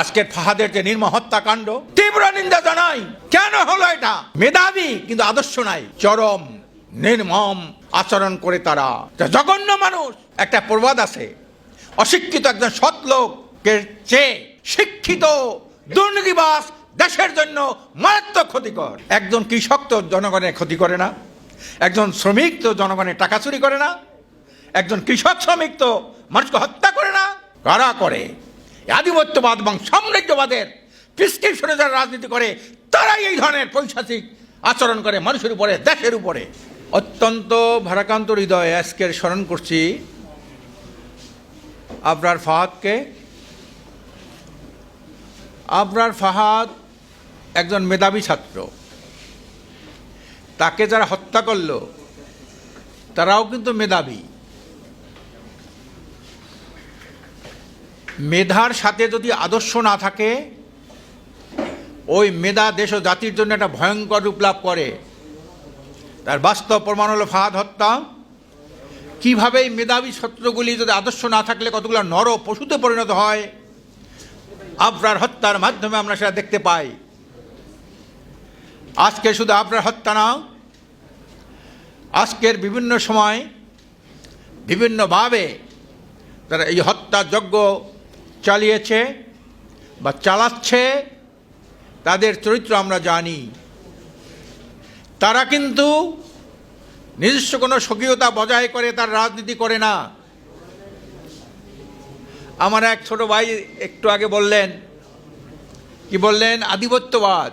আজকের ফাহাদের যে নির্ম হত্যাকাণ্ড, তীব্র নিন্দা জানাই। কেন হলো এটা? মেধাবী, কিন্তু আদর্শ নাই। চরম নির্মম আচরণ করে তারা। জঘন্য মানুষ, একটা প্রবাদ আছে। অশিক্ষিত একজন সৎ লোকের চেয়ে শিক্ষিত দুর্নীতিবাস দেশের জন্য মারাত্মক ক্ষতিকর। একজন কৃষক তো জনগণের ক্ষতি করে না। একজন শ্রমিক তো জনগণের টাকা চুরি করে না। একজন কৃষক শ্রমিক তো মানুষকে হত্যা করে না। কারা করে? আধিপত্যবাদ এবং সাম্রাজ্যবাদের প্রিসক্রিপশনে যারা রাজনীতি করে, তারাই এই ধরনের পৈশাচিক আচরণ করে মানুষের উপরে, দেশের উপরে। অত্যন্ত ভারাক্রান্ত হৃদয়ে আজকের স্মরণ করছি আবরার ফাহাদকে। আবরার ফাহাদ একজন মেধাবী ছাত্র। তাকে যারা হত্যা করল, তারাও কিন্তু মেধাবী। মেধার সাথে যদি আদর্শ না থাকে, ওই মেধা দেশ ও জাতির জন্য একটা ভয়ঙ্কর রূপ লাভ করে। তার বাস্তব প্রমাণ হলো ফাহাদ হত্যা। কীভাবে এই মেধাবী ছাত্রগুলি যদি আদর্শ না থাকলে কতগুলো নর পশুতে পরিণত হয়, আবরার হত্যার মাধ্যমে আমরা সেটা দেখতে পাই। আজকে শুধু আবরার হত্যা না, আজকের বিভিন্ন সময় বিভিন্নভাবে তারা এই হত্যাযজ্ঞ চালিয়েছে বা চালাচ্ছে, তাদের চরিত্র আমরা জানি। তারা কিন্তু নিজস্ব কোনো স্বকীয়তা বজায় করে, তার রাজনীতি করে না। আমার এক ছোট ভাই একটু আগে বললেন, কি বললেন? আধিপত্যবাদ।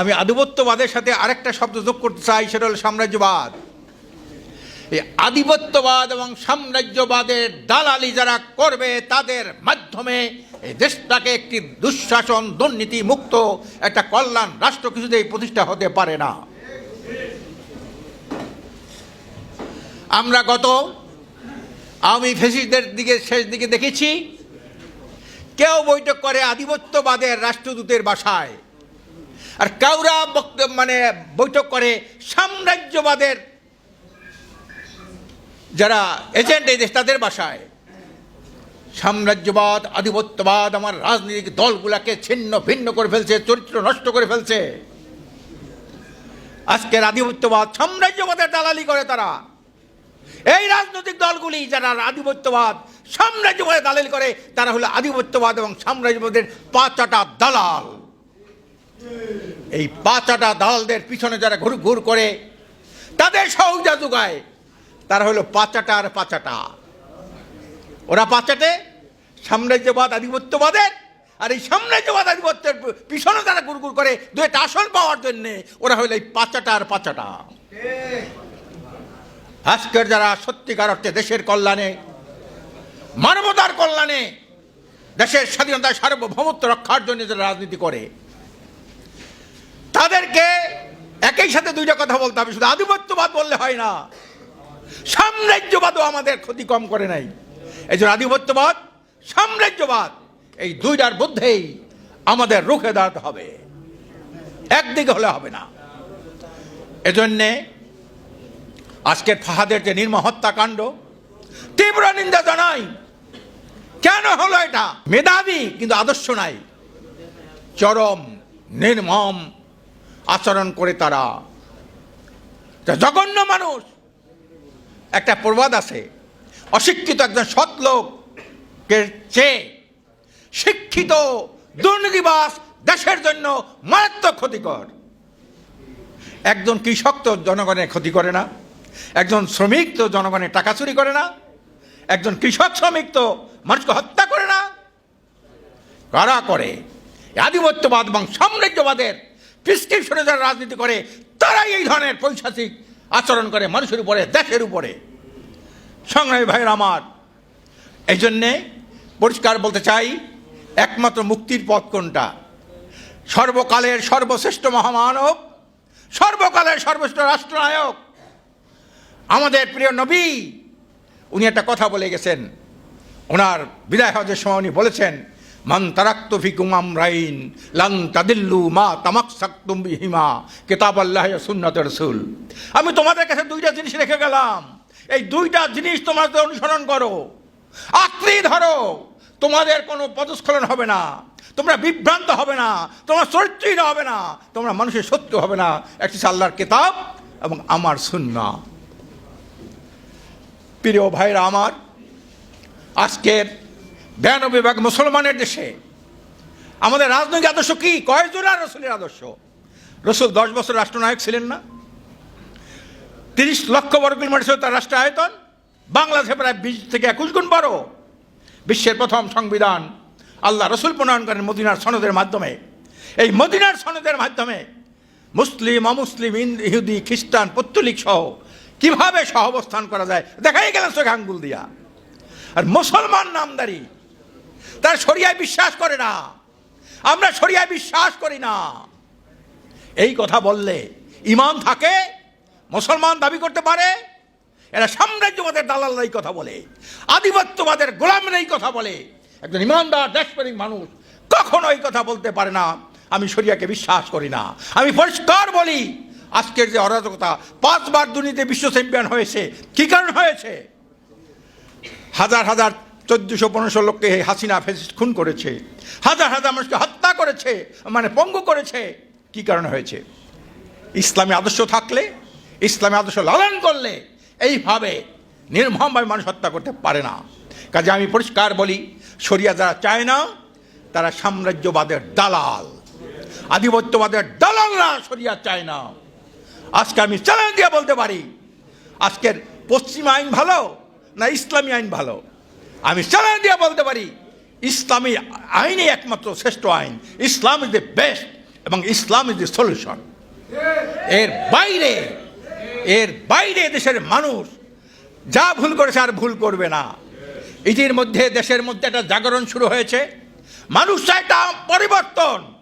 আমি আধিপত্যবাদের সাথে আরেকটা শব্দ যোগ করতে চাই, সেটা হলো সাম্রাজ্যবাদ। এই আধিপত্যবাদ এবং সাম্রাজ্যবাদের দালালি যারা করবে, তাদের মাধ্যমে এই দেশটাকে একটি দুঃশাসন দুর্নীতি মুক্ত একটা কল্যাণ রাষ্ট্র কিছুতেই প্রতিষ্ঠা হতে পারে না। আমরা গত আওয়ামী ফেসিসদের দিকে, শেষ দিকে দেখেছি, কেউ বৈঠক করে আধিপত্যবাদের রাষ্ট্রদূতের বাসায়। আর কাউরা মানে বৈঠক করে সাম্রাজ্যবাদের যারা এজেন্ট এই দেশ তাদের বাসায়। সাম্রাজ্যবাদ, আধিপত্যবাদ, আমার রাজনৈতিক দলগুলাকে ছিন্ন ভিন্ন করে ফেলছে, চরিত্র নষ্ট করে ফেলছে। আজকের আধিপত্যবাদ সাম্রাজ্যবাদের দালালি করে তারা। এই রাজনৈতিক দলগুলি যারা আধিপত্যবাদ সাম্রাজ্যবাদে দালালি করে, তারা হলো আধিপত্যবাদ এবং সাম্রাজ্যবাদের পাঁচাটা দালাল। এই পাঁচাটা দালালদের পিছনে যারা ঘুর ঘুর করে, তাদের সহজা যোগায়। তারা হলো পাচাটা আর পাচাটা। ওরা পাচাটে, সাম্রাজ্যবাদ আধিপত্যবাদের, আর এই সাম্রাজ্যবাদ আধিপত্যের পিছনে তারা গুড়গুড় করে দু একটা আসন পাওয়ার জন্যে ওরা হলো এই পাচাটা আর পাচাটা। আজকের যারা সত্যিকার অর্থে দেশের কল্যাণে, মানবতার কল্যাণে দেশের স্বাধীনতা সার্বভৌমত্ব রক্ষার জন্য যারা রাজনীতি করে, তাদেরকে একই সাথে দুইটা কথা বলতে হবে, শুধু আধিপত্যবাদ বললে হয় না। সাম্রাজ্যবাদও আমাদের ক্ষতি কম করে নাই। এই যে আধিপত্যবাদ, সাম্রাজ্যবাদ, এই দুইটার মধ্যেই আমাদের রুখে দাঁড়াতে হবে। একদিকে হলে হবে না। এজন্যে আজকের ফাহাদের যে নির্ম হত্যাকাণ্ড, তীব্র নিন্দা জানাই, কেন হলো এটা? মেধাবী, কিন্তু আদর্শ নাই। চরম নির্মম আচরণ করে তারা। জঘন্য মানুষ একটা প্রবাদ আছে। অশিক্ষিত একজন সৎ লোকের চেয়ে শিক্ষিত দুর্নীতিবাস দেশের জন্য মারাত্মক ক্ষতিকর। একজন কৃষক তো জনগণের ক্ষতি করে না, একজন শ্রমিক তো জনগণের টাকা চুরি করে না, একজন কৃষক শ্রমিক তো মানুষকে হত্যা করে না। কারা করে? আধিপত্যবাদ এবং সাম্রাজ্যবাদের প্রিসক্রিপশনে যারা রাজনীতি করে, তারাই এই ধরনের পৈশাচিক আচরণ করে মানুষের উপরে, দেশের উপরে। সংগ্রামী ভাইয়ের আমার। এই জন্যে পরিষ্কার বলতে চাই, একমাত্র মুক্তির পথ কোনটা? সর্বকালের সর্বশ্রেষ্ঠ মহামানব, সর্বকালের সর্বশ্রেষ্ঠ রাষ্ট্রনায়ক। আমাদের প্রিয় নবী, উনি একটা কথা বলে গেছেন। ওনার বিদায় হজের সময় উনি বলেছেন, মান তারাক্ত ফিকুম আমরাইন, লাং তাদিল্লু মা তামাক সাক্তুম বিহিমা কিতাব আল্লাহ সুন্নত রসুল। আমি তোমাদের কাছে দুইটা জিনিস রেখে গেলাম। এই দুইটা জিনিস তোমরা তো অনুসরণ করো। আঁকড়ি ধরো। তোমাদের কোনো পদস্খলন হবে না। তোমরা বিভ্রান্ত হবে না। তোমরা চরিত্রহীন হবে না। তোমরা মানুষের শত্রু হবে না। একটি আল্লাহর কেতাব এবং আমার সুন্না প্রিয় ভাইরা আমার, আজকের বিরানব্বই ভাগ মুসলমানের দেশে আমাদের রাজনৈতিক আদর্শ কি? কয় জোড়া রসুলের আদর্শ? রসুল দশ বছর রাষ্ট্রনায়ক ছিলেন না। তিরিশ লক্ষ বর্গ কিলোমিটার ছিল তার রাষ্ট্র আয়তন। বাংলাদেশে প্রায় বিশ থেকে একুশ গুণ বড়। বিশ্বের প্রথম সংবিধান আল্লাহ রসুল প্রণয়ন করেন মদিনার সনদের মাধ্যমে। এই মদিনার সনদের মাধ্যমে মুসলিম, অমুসলিম ইহুদি, খ্রিস্টান, পত্তলিক সহ কীভাবে সহাবস্থান করা যায়, দেখাই গেলেন চোখে আঙ্গুল দিয়া। আর মুসলমান নামদারি, তারা শরিয়ায় বিশ্বাস করে না। আমরা শরিয়ায় বিশ্বাস করি না। এই কথা বললে ইমান থাকে মুসলমান দাবি করতে পারে? এরা সাম্রাজ্যবাদের দালালরা এই কথা বলে। আধিপত্যবাদের গোলামের এই কথা বলে। একজন ইমানদার, দেশপ্রেমিক মানুষ কখনো এই কথা বলতে পারে না। আমি শরিয়াকে বিশ্বাস করি না। আমি পরিষ্কার বলি, আজকের যে অরাজকতা পাঁচবার দুর্নীতি বিশ্ব চ্যাম্পিয়ন হয়েছে। কি কারণ হয়েছে? হাজার হাজার চোদ্দশো পনেরোশো লোককে হাসিনা ফেসিস খুন করেছে। হাজার হাজার মানুষকে হত্যা করেছে মানে পঙ্গু করেছে। কি কারণে হয়েছে? ইসলামী আদর্শ থাকলে ইসলামী আদর্শ লালন করলে এইভাবে নির্মমভাবে মানুষ হত্যা করতে পারে না। কাজে আমি পরিষ্কার বলি, শরিয়া যারা চায় না, তারা সাম্রাজ্যবাদের দালাল। আধিপত্যবাদের দালালরা শরিয়া চায় না। আজকে আমি চ্যালেঞ্জ দিয়ে বলতে পারি, আজকের পশ্চিম আইন ভালো না ইসলামী আইন ভালো? আমি চ্যালেঞ্জ দিয়ে বলতে পারি, ইসলামী আইনই একমাত্র শ্রেষ্ঠ আইন। ইসলাম ইজ দ্য বেস্ট এবং ইসলাম ইজ দ্য সলিউশন এর বাইরে এর বাইরে দেশের মানুষ যা ভুল করেছে আর ভুল করবে না। ইতির মধ্যে, দেশের মধ্যে একটা জাগরণ শুরু হয়েছে। মানুষ একটা পরিবর্তন।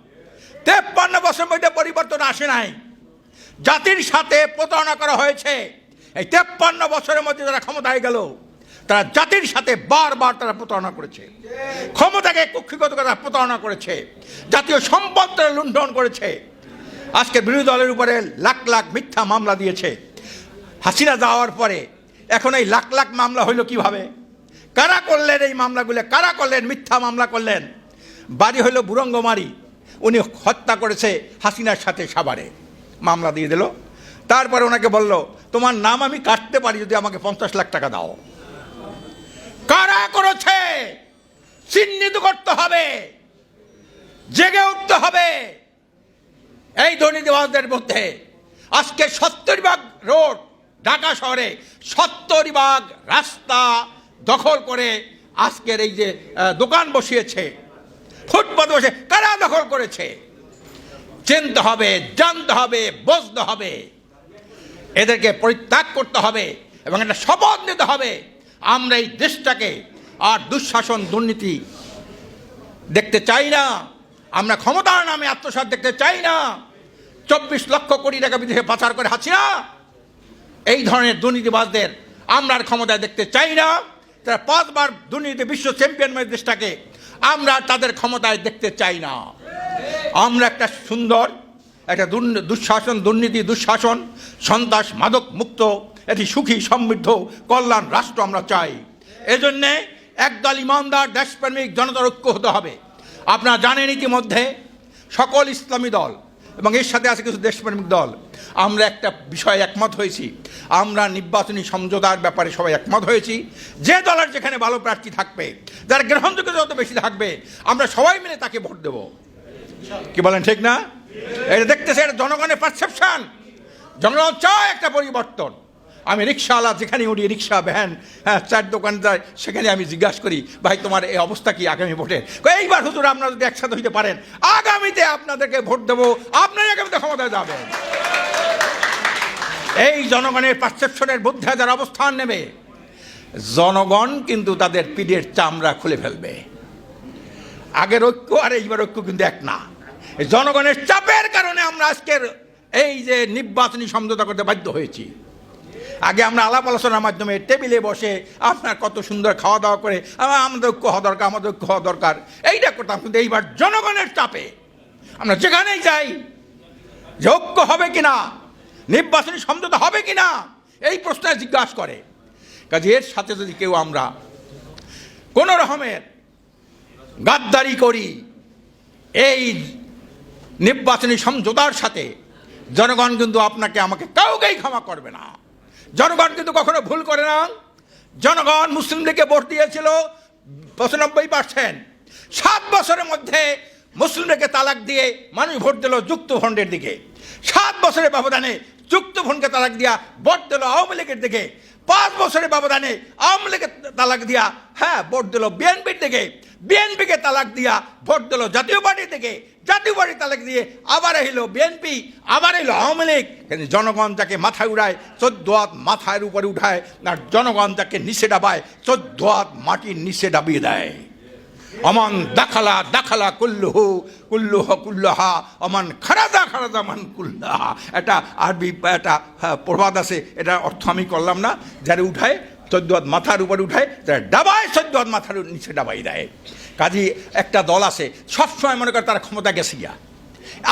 তেপ্পান্ন বছর মধ্যে পরিবর্তন আসে নাই। জাতির সাথে প্রতারণা করা হয়েছে। এই তেপ্পান্ন বছরের মধ্যে যারা ক্ষমতায় গেল, তারা জাতির সাথে বারবার তারা প্রতারণা করেছে। ক্ষমতাকে কক্ষিগত করে তারা প্রতারণা করেছে। জাতীয় সম্পদ তারা লুণ্ঠন করেছে। আজকে বিরোধী দলের উপরে লাখ লাখ মিথ্যা মামলা দিয়েছে। হাসিনা যাওয়ার পরে এখন এই লাখ লাখ মামলা হইল কীভাবে? কারা করলেন এই মামলাগুলো? কারা করলেন মিথ্যা মামলা করলেন? বাড়ি হইল বুরঙ্গমারি। উনি হত্যা করেছে হাসিনার সাথে সাভারে। মামলা দিয়ে দিল। তারপরে ওনাকে বলল, তোমার নাম আমি কাটতে পারি যদি আমাকে পঞ্চাশ লাখ টাকা দাও। কারা করেছে? চিহ্নিত করতে হবে। জেগে উঠতে হবে। এই দুর্নীতিবাজদের মধ্যে আজকে সত্তর ভাগ রোড ঢাকা শহরে সত্তর ভাগ রাস্তা দখল করে আজকের এই যে দোকান বসিয়েছে, ফুটপাত বসে, কারা দখল করেছে? চিনতে হবে, জানতে হবে, বুঝতে হবে। এদেরকে পরিত্যাগ করতে হবে এবং একটা শপথ নিতে হবে। আমরা এই দেশটাকে আর দুঃশাসন দুর্নীতি দেখতে চাই না। আমরা ক্ষমতার নামে আত্মসাৎ দেখতে চাই না। চব্বিশ লক্ষ কোটি টাকা বিদেশে পাচার করে হাসি না। এই ধরনের দুর্নীতিবাজদের আমরা আর ক্ষমতায় দেখতে চাই না। তারা পাঁচবার দুর্নীতি বিশ্ব চ্যাম্পিয়ন দেশটাকে আমরা তাদের ক্ষমতায় দেখতে চাই না। আমরা একটা সুন্দর, একটা দুঃশাসন, দুর্নীতি, দুঃশাসন, সন্ত্রাস, মাদক মুক্ত একটি সুখী, সমৃদ্ধ, কল্যাণ রাষ্ট্র আমরা চাই। এজন্যে একদল ইমানদার, দেশপ্রেমিক, জনতার ঐক্য হতে হবে। আপনারা জানেন ইতিমধ্যে সকল ইসলামী দল এবং এর সাথে আছে কিছু দেশপ্রেমিক দল, আমরা একটা বিষয়ে একমত হয়েছি। আমরা নির্বাচনী সমঝোতার ব্যাপারে সবাই একমত হয়েছি। যে দলের যেখানে ভালো প্রার্থী থাকবে, যার গ্রহণযোগ্যতা যত বেশি থাকবে, আমরা সবাই মিলে তাকে ভোট দেবো। কি বলেন, ঠিক না? এটা দেখতেছে এটা জনগণের পারসেপশন জনগণ চায় একটা পরিবর্তন। আমি রিক্সাওয়ালা যেখানে উঠি, রিক্সা, ভ্যান হ্যাঁ চার দোকানদার সেখানে আমি জিজ্ঞাসা করি, ভাই, তোমার এই অবস্থা কি আগামী ভোটে? এইবার হুজুর আপনারা যদি একসাথে হইতে পারেন, আগামীতে আপনাদেরকে ভোট দেবো আপনারা আগামীতে ক্ষমতায় যাবেন। এই জনগণের পারসেপশনের বুদ্ধে যারা অবস্থান নেবে, জনগণ কিন্তু তাদের পিঠের চামড়া খুলে ফেলবে। আগের ঐক্য আর এইবার ঐক্য কিন্তু এক না। জনগণের চাপের কারণে আমরা আজকের এই যে নির্বাচনী সমঝোতা করতে বাধ্য হয়েছি। আগে আমরা আলাপ আলোচনার মাধ্যমে টেবিলে বসে আপনার কত সুন্দর খাওয়া দাওয়া করে "আ, আমাদের ঐক্য হওয়া দরকার আমাদের ঐক্য হওয়া দরকার। এইটা করতাম কিন্তু এইবার জনগণের চাপে। আমরা যেখানেই যাই যে ঐক্য হবে কিনা নির্বাচনী সমঝোতা হবে কিনা এই প্রশ্নে জিজ্ঞাসা করে। কাজে এর সাথে যদি কেউ আমরা কোনো রকমের গাদ্দারি করি এই নির্বাচনী সমঝোতার সাথে জনগণ কিন্তু আপনাকে আমাকে কাউকেই ক্ষমা করবে না। জনগণ কিন্তু কখনো ভুল করে না। জনগণ মুসলিম লীগে ভোট দিয়েছিল পঁচানব্বই পার্সেন্ট সাত বছরের মধ্যে মুসলিম লীগকে তালাক দিয়ে মানুষ ভোট দিল যুক্ত ফন্ডের দিকে। সাত বছরের ব্যবধানে যুক্ত ফন্ডকে তালাক দিয়া ভোট দিল আওয়ামী লীগের দিকে। পাঁচ বছরের ব্যবধানে আওয়ামী লীগের তালাক দিয়া হ্যাঁ ভোট দিল বিএনপির দিকে। বিএনপিকে তালাক দিয়া ভোট দিল জাতীয় পার্টির থেকে। জাতীয় পার্টি তালাক দিয়ে আবার এলো বিএনপি আবার এলো আওয়ামী লীগ। কিন্তু জনগণ তাকে মাথায় উড়ায় চোদ্দ হাত মাথার উপরে উঠায় আর জনগণ তাকে নিচে ডাবায় চোদ্দ হাত মাটির নিচে ডাবিয়ে দেয়। অমান দাখালা দাখালা কুল্লুহ কুল্লুহ কুল্লাহা অমান খারাদা খারাদা মান কুল্লাহা। এটা আরবি একটা হ্যাঁ, প্রবাদ আছে এটা অর্থ আমি করলাম না। যারা উঠায় চোদ্দ হাত মাথার উপরে উঠায়, তারা ডাবায় চোদ্দ হাত মাথার নিচে ডাবাই দেয়। কাজী একটা দল আছে, সবসময় মনে করে তারা ক্ষমতা গেছে গিয়া।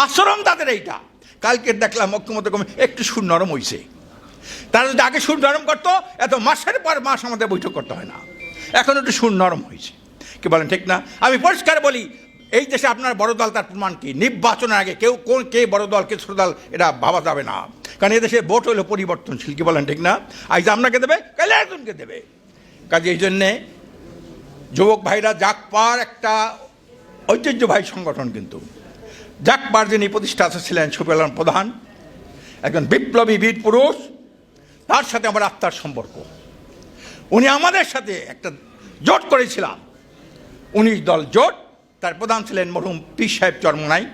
আচরণ তাদের এইটা। কালকে দেখলাম মুখ্যমন্ত্রী কমে একটু সুর নরম হয়েছে তারা যদি আগে সুর নরম করতো, এত মাসের পর মাস আমাদের বৈঠক করতে হয় না। এখন একটু সুর নরম হয়েছে কি বলেন, ঠিক না? আমি পরিষ্কার বলি, এই দেশে আপনার বড় দল তার প্রমাণ কি? নির্বাচনের আগে কেউ কোন, কে বড় দল, কে ছোট দল, এটা ভাবা যাবে না। কারণ এদেশে ভোট হলো পরিবর্তনশীল, কি বলেন ঠিক না? আজ আপনাকে দেবে, কালে একজনকে দেবে। কাজে এই জন্যে যুবক ভাইরা জাকপার একটা ঐতিহ্যবাহী সংগঠন কিন্তু। জাকপার যিনি প্রতিষ্ঠাতা ছিলেন সুফেলান প্রধান, একজন বিপ্লবী বীর পুরুষ, তার সাথে আমার আত্মার সম্পর্ক। উনি আমাদের সাথে একটা জোট করেছিলাম। উনিশ দল জোট, তার প্রধান ছিলেন মরহুম পীর সাহেব চরমনাই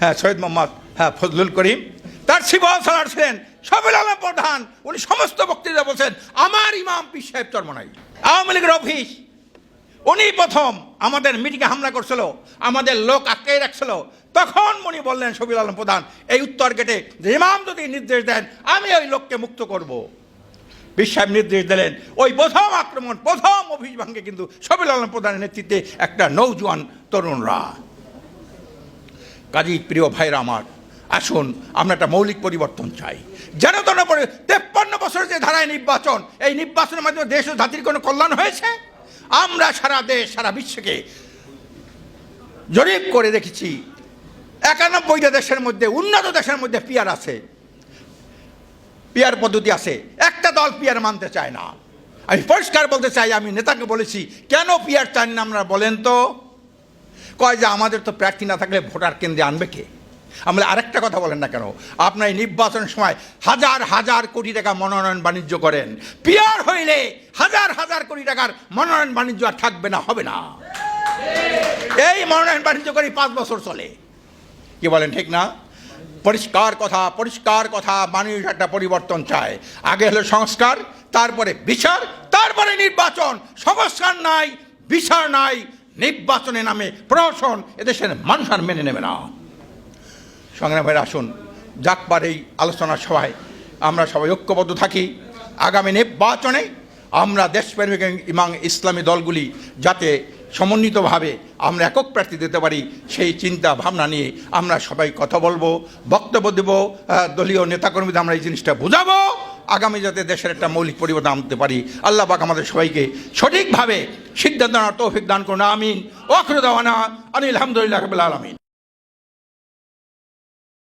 হ্যাঁ সৈয়দ মোহাম্মদ হ্যাঁ ফজলুল করিম। তার শিবাহ সালার ছিলেন সবিল আলম প্রধান। উনি সমস্ত বক্তৃতা বলছেন, আমার ইমাম পীর সাহেব চরমনাই আওয়ামী লীগের অফিস। উনি প্রথম আমাদের মিটিংয়ে হামলা করছিল, আমাদের লোক আটকে রাখছিল। তখন উনি বললেন শবিল আলম প্রধান, এই উত্তর গেটে যে ইমাম যদি নির্দেশ দেন, আমি ওই লোককে মুক্ত করব। বিশ সাহেব নির্দেশ দিলেন, ওই প্রথম আক্রমণ, প্রথম অফিস ভাঙ্গে কিন্তু শবিল আলম প্রধানের নেতৃত্বে একটা নৌজওয়ান তরুণরা। কাজী প্রিয় ভাইরা আমার আসুন, আমরা একটা মৌলিক পরিবর্তন চাই। যেন তেন পরে তেপ্পান্ন বছরের যে ধারায় নির্বাচন, এই নির্বাচনের মাধ্যমে দেশ ও জাতির কোনো কল্যাণ হয়েছে? আমরা সারা দেশ, সারা বিশ্বকে জরিপ করে দেখেছি, একানব্বইটা দেশের মধ্যে, উন্নত দেশের মধ্যে পিয়ার আছে। পিয়ার পদ্ধতি আছে। একটা দল পিয়ার মানতে চায় না। আমি পরিষ্কার বলতে চাই, আমি নেতাকে বলেছি, কেন পিয়ার চান না আমরা বলেন তো? কয় যে আমাদের তো প্রার্থী না থাকলে ভোটার কেন্দ্রে আনবে কে? আমরা আরেকটা কথা বলেন না কেন? আপনার এই নির্বাচনের সময় হাজার হাজার কোটি টাকা মনোনয়ন বাণিজ্য করেন। পিয়ার হইলে হাজার হাজার কোটি টাকার মনোনয়ন বাণিজ্য আর থাকবে না, হবে না। এই মনোনয়ন বাণিজ্য করে পাঁচ বছর চলে। কি বলেন, ঠিক না? পরিষ্কার কথা পরিষ্কার কথা, মানুষ একটা পরিবর্তন চায়। আগে হলো সংস্কার, তারপরে বিচার, তারপরে নির্বাচন। সংস্কার নাই, বিচার নাই, নির্বাচনের নামে প্রশাসন এদেশের মানুষ আর মেনে নেবে না। সংগ্রামের আসুন। যাকবার এই আলোচনা সভায়। আমরা সবাই ঐক্যবদ্ধ থাকি। আগামী নির্বাচনে আমরা দেশপ্রেমিক ইমাং ইসলামী দলগুলি যাতে সমন্বিতভাবে আমরা একক প্রার্থী দিতে পারি, সেই চিন্তা ভাবনা নিয়ে আমরা সবাই কথা বলব, বক্তব্য দেব। দলীয় নেতাকর্মীদের আমরা এই জিনিসটা বোঝাবো। আগামী যাতে দেশের একটা মৌলিক পরিবর্তন আনতে পারি। আল্লাহ পাক আমাদের সবাইকে সঠিকভাবে সিদ্ধান্ত তৌফিক দান করুন। আমিন। ওয়াকরুদ্দাওয়ানা আনিল আলহামদুলিল্লাহ আলমিন।